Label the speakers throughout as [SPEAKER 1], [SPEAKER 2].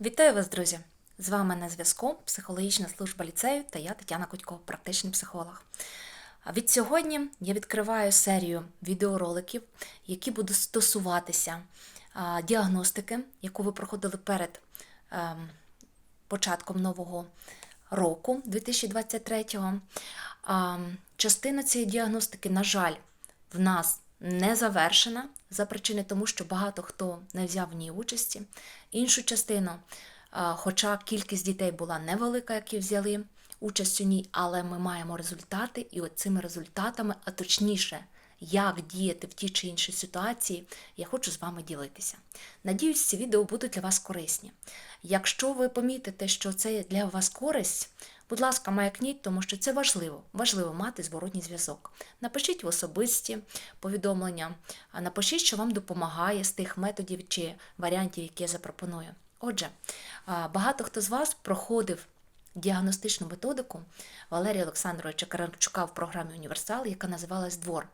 [SPEAKER 1] Вітаю вас, друзі! З вами на зв'язку психологічна служба ліцею та я Тетяна Кутько, практичний психолог. Від сьогодні я відкриваю серію відеороликів, які будуть стосуватися діагностики, яку ви проходили перед ем, початком нового року 2023-го. Частина цієї діагностики, на жаль, в нас не завершена за причини тому, що багато хто не взяв в ній участі. Іншу частину, хоча кількість дітей була невелика, які взяли участь у ній, але ми маємо результати, і цими результатами, а точніше, як діяти в тій чи іншій ситуації, я хочу з вами ділитися. Надіюсь, ці відео будуть для вас корисні. Якщо ви помітите, що це для вас користь, будь ласка, маякніть, тому що це важливо. Важливо мати зворотній зв'язок. Напишіть в особисті повідомлення, напишіть, що вам допомагає з тих методів чи варіантів, які я запропоную. Отже, багато хто з вас проходив діагностичну методику Валерія Олександровича Карамчука в програмі Універсал, яка називалась Двор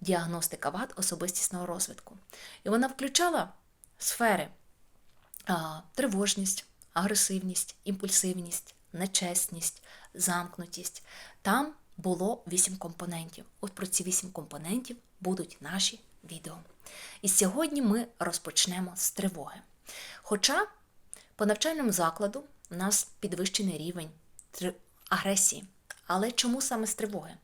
[SPEAKER 1] діагностика вад особистісного розвитку. І вона включала сфери а, тривожність, агресивність, імпульсивність, нечесність, замкнутість. Там було вісім компонентів. От про ці вісім компонентів будуть наші відео. І сьогодні ми розпочнемо з тривоги. Хоча по навчальному закладу у нас підвищений рівень агресії. Але чому саме з тривоги?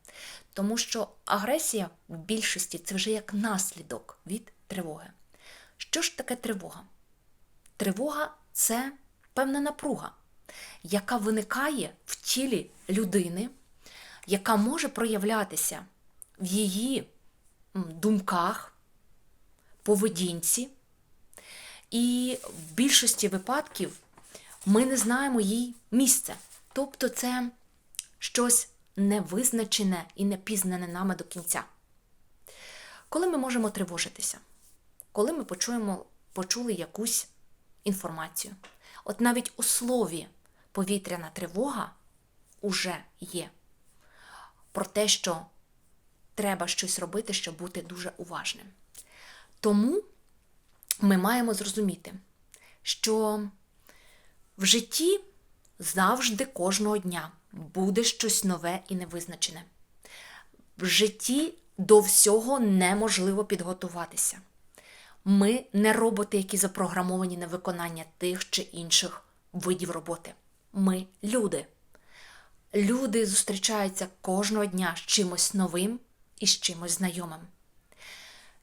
[SPEAKER 1] Тому що агресія в більшості це вже як наслідок від тривоги. Що ж таке тривога? Тривога це певна напруга, яка виникає в тілі людини, яка може проявлятися в її думках, поведінці. І в більшості випадків ми не знаємо їй місце. Тобто це щось невизначене і не пізнане нами до кінця. Коли ми можемо тривожитися? Коли ми почуємо, почули якусь інформацію. От навіть у слові повітряна тривога уже є про те, що треба щось робити, щоб бути дуже уважним. Тому ми маємо зрозуміти, що в житті завжди кожного дня буде щось нове і невизначене. В житті до всього неможливо підготуватися. Ми не роботи, які запрограмовані на виконання тих чи інших видів роботи. Ми люди. Люди зустрічаються кожного дня з чимось новим і з чимось знайомим.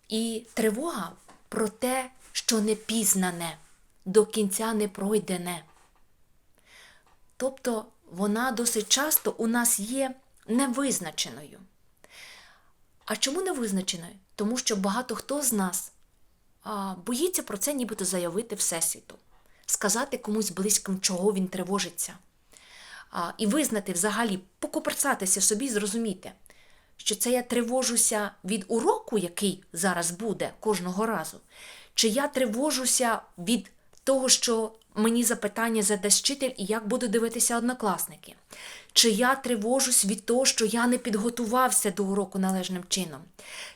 [SPEAKER 1] І тривога про те, що не пізнане, до кінця не пройдене. Тобто вона досить часто у нас є невизначеною. А чому невизначеною? Тому що багато хто з нас боїться про це нібито заявити Всесвіту, сказати комусь близьким, чого він тривожиться. І визнати взагалі, покоперсатися собі, зрозуміти, що це я тривожуся від уроку, який зараз буде кожного разу, чи я тривожуся від того, що мені запитання задасть вчитель і як буду дивитися однокласники. Чи я тривожусь від того, що я не підготувався до уроку належним чином?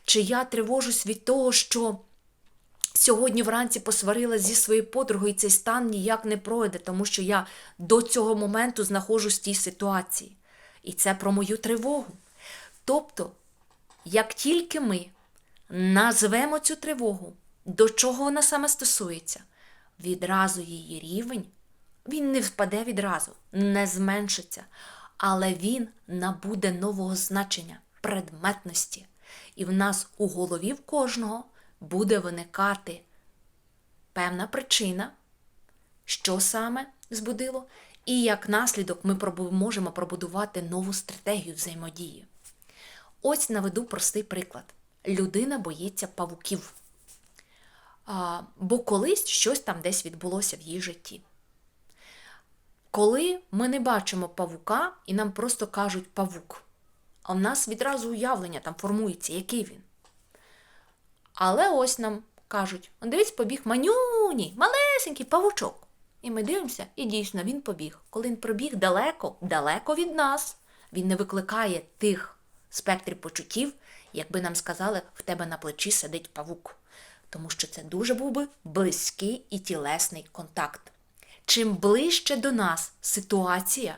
[SPEAKER 1] Чи я тривожусь від того, що сьогодні вранці посварилась зі своєю подругою, і цей стан ніяк не пройде, тому що я до цього моменту знаходжусь в тій ситуації. І це про мою тривогу. Тобто, як тільки ми назвемо цю тривогу, до чого вона саме стосується, відразу її рівень, він не впаде відразу, не зменшиться, але він набуде нового значення, предметності. І в нас у голові в кожного буде виникати певна причина, що саме збудило, і як наслідок ми можемо пробудувати нову стратегію взаємодії. Ось наведу простий приклад. Людина боїться павуків. Бо колись щось там десь відбулося в її житті. Коли ми не бачимо павука і нам просто кажуть павук, а в нас відразу уявлення там формується, який він. Але ось нам кажуть: «Он, дивись, побіг манюній, малесенький павучок. І ми дивимося, і дійсно він побіг. Коли він пробіг далеко, далеко від нас, він не викликає тих спектрів почуттів, якби нам сказали, в тебе на плечі сидить павук. Тому що це дуже був би близький і тілесний контакт. чим ближче до нас ситуація,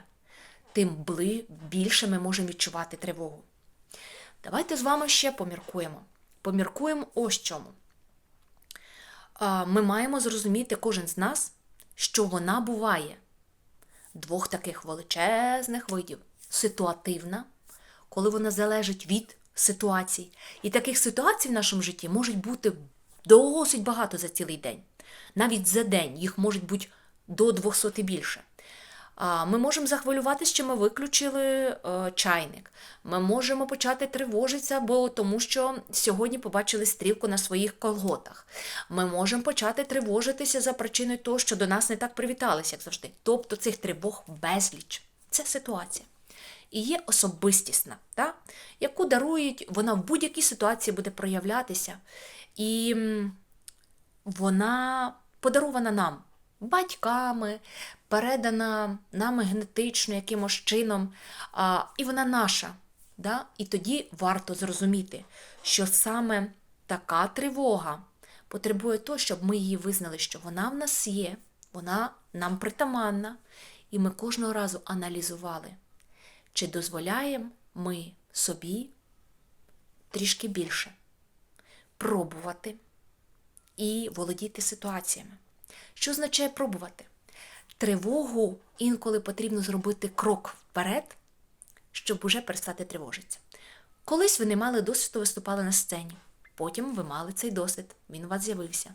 [SPEAKER 1] тим більше ми можемо відчувати тривогу. Давайте з вами ще поміркуємо. Поміркуємо ось чому. Ми маємо зрозуміти кожен з нас, що вона буває двох таких величезних видів: ситуативна, коли вона залежить від ситуацій. І таких ситуацій в нашому житті може бути досить багато за цілий день. Навіть за день їх може бути до 200 і більше. Ми можемо захвилюватися, що ми виключили е, чайник. Ми можемо почати тривожитися, бо тому що сьогодні побачили стрілку на своїх колготах. Ми можемо почати тривожитися за причиною того, що до нас не так привіталися, як завжди. Тобто цих тривог безліч. Це ситуація. І є особистісна, та? яку дарують, вона в будь-якій ситуації буде проявлятися. І вона подарована нам батьками, передана нами генетично якимось чином, а, і вона наша. Да? І тоді варто зрозуміти, що саме така тривога потребує того, щоб ми її визнали, що вона в нас є, вона нам притаманна, і ми кожного разу аналізували, чи дозволяємо ми собі трішки більше пробувати і володіти ситуаціями. Що означає пробувати? Тривогу інколи потрібно зробити крок вперед, щоб уже перестати тривожитися. Колись ви не мали досвіду, виступали на сцені. Потім ви мали цей досвід, він у вас з'явився.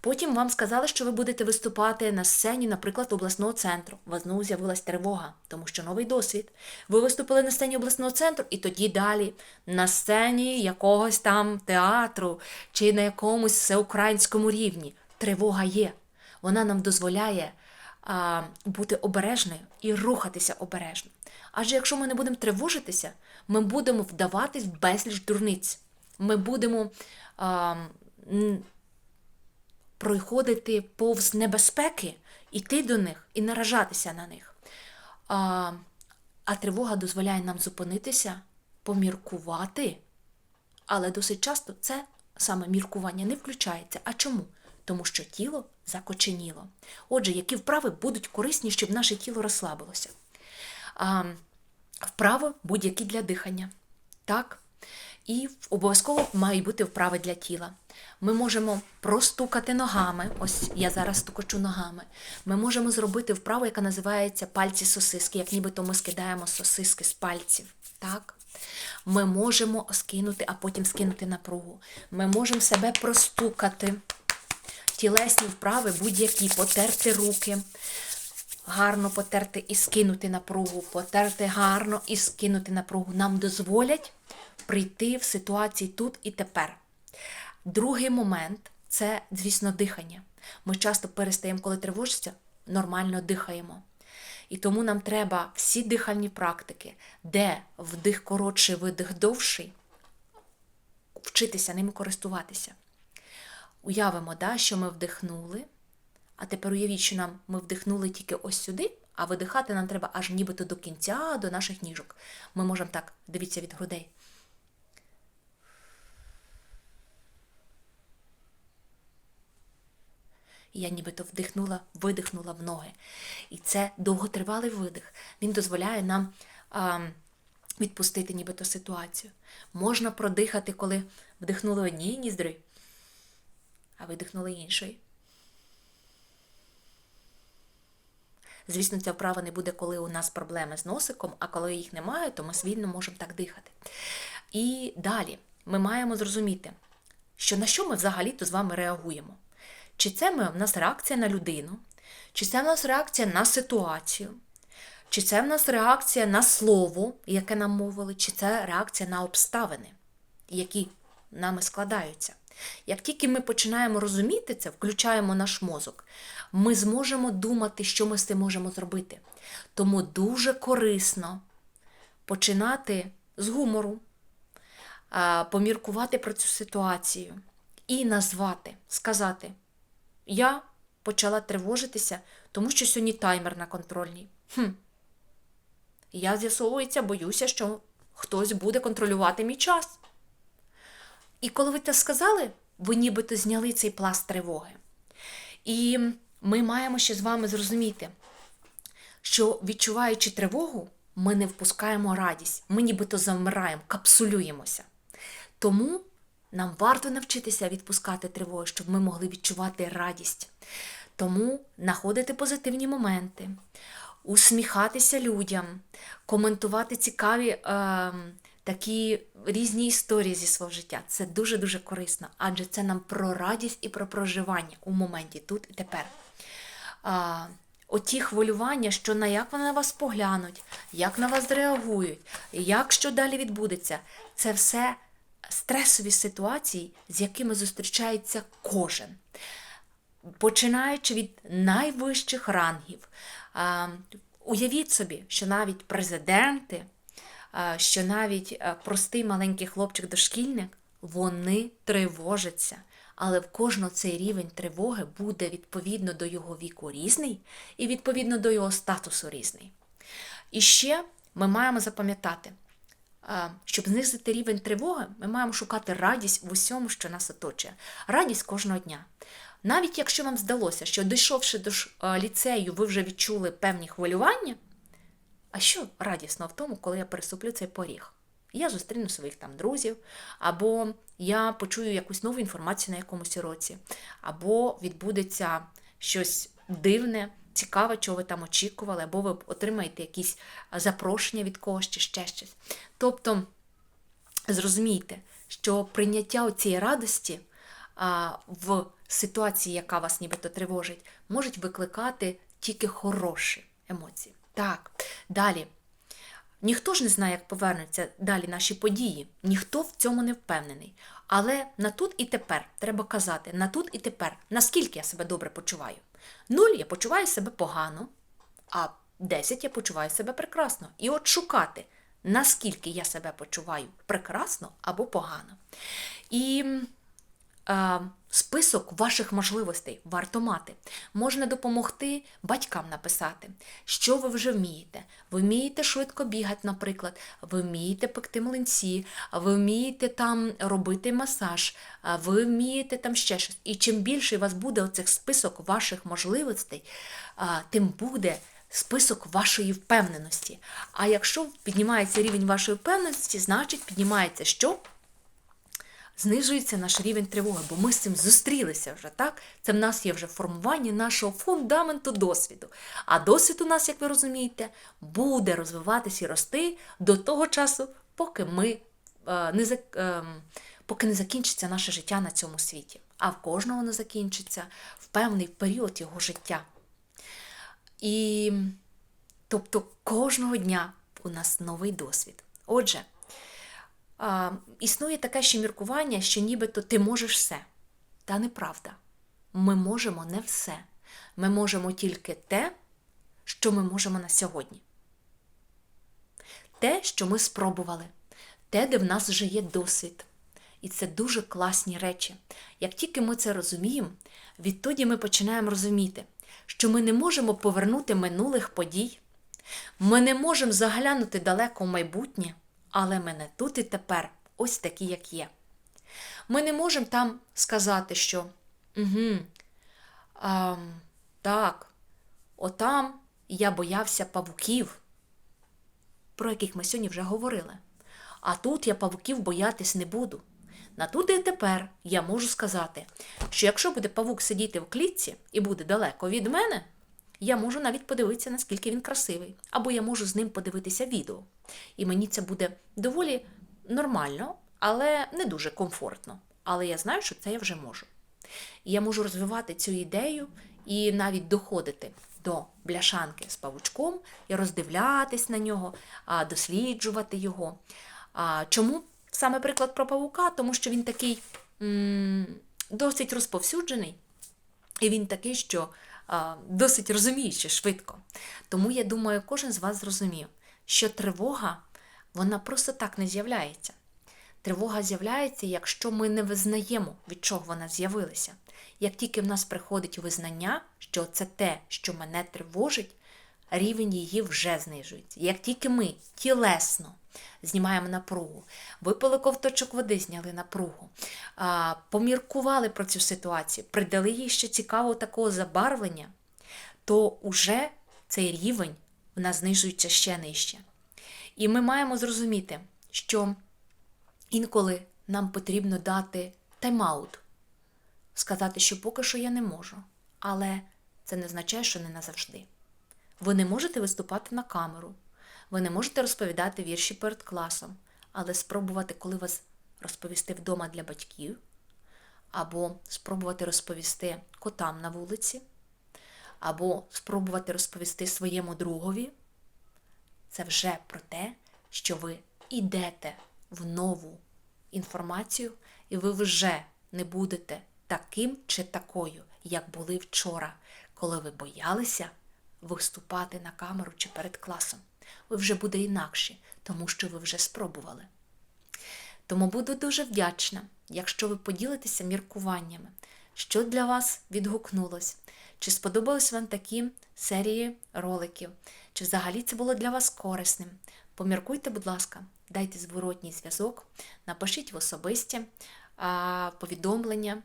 [SPEAKER 1] Потім вам сказали, що ви будете виступати на сцені, наприклад, обласного центру. У вас знову з'явилась тривога, тому що новий досвід. Ви виступили на сцені обласного центру, і тоді далі на сцені якогось там театру чи на якомусь всеукраїнському рівні. Тривога є. Вона нам дозволяє а, бути обережною і рухатися обережно. Адже якщо ми не будемо тривожитися, ми будемо вдаватись в безліч дурниць. Ми будемо а, проходити повз небезпеки, іти до них і наражатися на них. А, а тривога дозволяє нам зупинитися, поміркувати. Але досить часто це саме міркування не включається. А чому? Тому що тіло закоченіло. Отже, які вправи будуть корисні, щоб наше тіло розслабилося? А, вправи будь-які для дихання. Так? І обов'язково мають бути вправи для тіла. Ми можемо простукати ногами. Ось я зараз стукачу ногами. Ми можемо зробити вправу, яка називається пальці сосиски, як нібито ми скидаємо сосиски з пальців. Так? Ми можемо скинути, а потім скинути напругу. Ми можемо себе простукати. Тілесні вправи будь-які, потерти руки, гарно потерти і скинути напругу, потерти гарно і скинути напругу. Нам дозволять прийти в ситуації тут і тепер. Другий момент це, звісно, дихання. Ми часто перестаємо, коли тривожиться, нормально дихаємо. І тому нам треба всі дихальні практики, де вдих коротший, видих довший, вчитися ними користуватися. Уявимо, да, що ми вдихнули, а тепер уявіть, що нам ми вдихнули тільки ось сюди, а видихати нам треба аж нібито до кінця, до наших ніжок. Ми можемо так, дивіться від грудей. Я нібито вдихнула, видихнула в ноги. І це довготривалий видих. Він дозволяє нам а, відпустити нібито ситуацію. Можна продихати, коли вдихнули однієї ніздри, а видихнули іншої. Звісно, ця вправа не буде, коли у нас проблеми з носиком, а коли їх немає, то ми свільно можемо так дихати. І далі ми маємо зрозуміти, що на що ми взагалі-то з вами реагуємо. Чи це ми, в нас реакція на людину, чи це в нас реакція на ситуацію, чи це в нас реакція на слово, яке нам мовили, чи це реакція на обставини, які нами складаються. Як тільки ми починаємо розуміти це, включаємо наш мозок, ми зможемо думати, що ми з цим можемо зробити. Тому дуже корисно починати з гумору, поміркувати про цю ситуацію і назвати, сказати: Я почала тривожитися, тому що сьогодні таймер на контрольній. Хм. Я з'ясовується, боюся, що хтось буде контролювати мій час. І коли ви це сказали, ви нібито зняли цей пласт тривоги. І ми маємо ще з вами зрозуміти, що відчуваючи тривогу, ми не впускаємо радість, ми нібито замираємо, капсулюємося. Тому нам варто навчитися відпускати тривогу, щоб ми могли відчувати радість. Тому знаходити позитивні моменти, усміхатися людям, коментувати цікаві е, такі різні історії зі свого життя. Це дуже-дуже корисно, адже це нам про радість і про проживання у моменті тут і тепер. А, Оті хвилювання, що на як вони на вас поглянуть, як на вас зреагують, як що далі відбудеться, це все стресові ситуації, з якими зустрічається кожен. Починаючи від найвищих рангів. Уявіть собі, що навіть президенти, що навіть простий маленький хлопчик-дошкільник, вони тривожаться. Але в кожного цей рівень тривоги буде відповідно до його віку різний і відповідно до його статусу різний. І ще ми маємо запам'ятати, щоб знизити рівень тривоги, ми маємо шукати радість в усьому, що нас оточує. Радість кожного дня. Навіть якщо вам здалося, що дійшовши до ліцею, ви вже відчули певні хвилювання, а що радісно в тому, коли я переступлю цей поріг? Я зустріну своїх там друзів, або я почую якусь нову інформацію на якомусь уроці, або відбудеться щось дивне, цікаве, чого ви там очікували, або ви отримаєте якісь запрошення від когось чи ще щось. Тобто, зрозумійте, що прийняття цієї радості в ситуації, яка вас нібито тривожить, можуть викликати тільки хороші емоції. Так, далі. Ніхто ж не знає, як повернуться далі наші події, ніхто в цьому не впевнений. Але на тут і тепер треба казати, на тут і тепер, наскільки я себе добре почуваю. Нуль я почуваю себе погано, а 10 я почуваю себе прекрасно. І от шукати, наскільки я себе почуваю прекрасно або погано. І список ваших можливостей варто мати. Можна допомогти батькам написати, що ви вже вмієте. Ви вмієте швидко бігати, наприклад, ви вмієте пекти млинці, ви вмієте там робити масаж, ви вмієте там ще щось. І чим більше у вас буде оцих список ваших можливостей, а, тим буде. Список вашої впевненості. А якщо піднімається рівень вашої впевненості, значить піднімається що? Знижується наш рівень тривоги, бо ми з цим зустрілися вже, так? Це в нас є вже формування нашого фундаменту досвіду. А досвід у нас, як ви розумієте, буде розвиватися і рости до того часу, поки ми е, не е, поки не закінчиться наше життя на цьому світі. А в кожного воно закінчиться в певний період його життя. І тобто кожного дня у нас новий досвід. Отже, а, існує таке ще міркування, що нібито ти можеш все. Та неправда. Ми можемо не все. Ми можемо тільки те, що ми можемо на сьогодні. Те, що ми спробували, те, де в нас вже є досвід. І це дуже класні речі. Як тільки ми це розуміємо, відтоді ми починаємо розуміти, що ми не можемо повернути минулих подій, ми не можемо заглянути далеко в майбутнє, але ми не тут і тепер, ось такі, як є. Ми не можемо там сказати, що угу, а, так, отам я боявся павуків, про яких ми сьогодні вже говорили. А тут я павуків боятись не буду. На тут і тепер я можу сказати, що якщо буде павук сидіти в клітці і буде далеко від мене, я можу навіть подивитися, наскільки він красивий, або я можу з ним подивитися відео. І мені це буде доволі нормально, але не дуже комфортно. Але я знаю, що це я вже можу. І я можу розвивати цю ідею і навіть доходити до бляшанки з павучком і роздивлятись на нього, досліджувати його. Чому саме приклад про павука? Тому що він такий досить розповсюджений, і він такий, що досить розуміюче, швидко. Тому я думаю, кожен з вас зрозумів, що тривога вона просто так не з'являється. Тривога з'являється, якщо ми не визнаємо, від чого вона з'явилася. Як тільки в нас приходить визнання, що це те, що мене тривожить, рівень її вже знижується. Як тільки ми тілесно знімаємо напругу, випили ковточок води, зняли напругу, поміркували про цю ситуацію, придали їй ще цікавого такого забарвлення, то уже цей рівень в нас знижується ще нижче. І ми маємо зрозуміти, що інколи нам потрібно дати тайм-аут, сказати, що поки що я не можу, але це не означає, що не назавжди. Ви не можете виступати на камеру, ви не можете розповідати вірші перед класом, але спробувати, коли вас розповісти вдома для батьків, або спробувати розповісти котам на вулиці, або спробувати розповісти своєму другові, це вже про те, що ви йдете в нову інформацію, і ви вже не будете таким чи такою, як були вчора, коли ви боялися виступати на камеру чи перед класом. Ви вже буде інакше, тому що ви вже спробували. Тому буду дуже вдячна, якщо ви поділитеся міркуваннями, що для вас відгукнулось, чи сподобались вам такі серії роликів, чи взагалі це було для вас корисним. Поміркуйте, будь ласка, дайте зворотній зв'язок, напишіть в особисті повідомлення.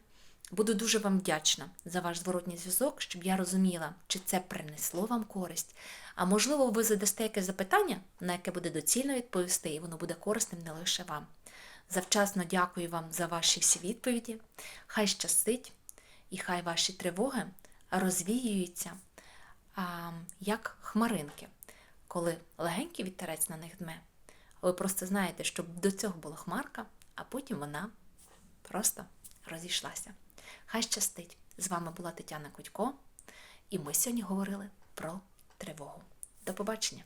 [SPEAKER 1] Буду дуже вам вдячна за ваш зворотній зв'язок, щоб я розуміла, чи це принесло вам користь. А можливо, ви задасте якесь запитання, на яке буде доцільно відповісти, і воно буде корисним не лише вам. Завчасно дякую вам за ваші всі відповіді. Хай щастить, і хай ваші тривоги розвіюються а, як хмаринки, коли легенький вітерець на них дме. Ви просто знаєте, що до цього була хмарка, а потім вона просто розійшлася. Хай щастить! З вами була Тетяна Кудько, і ми сьогодні говорили про тривогу. До побачення!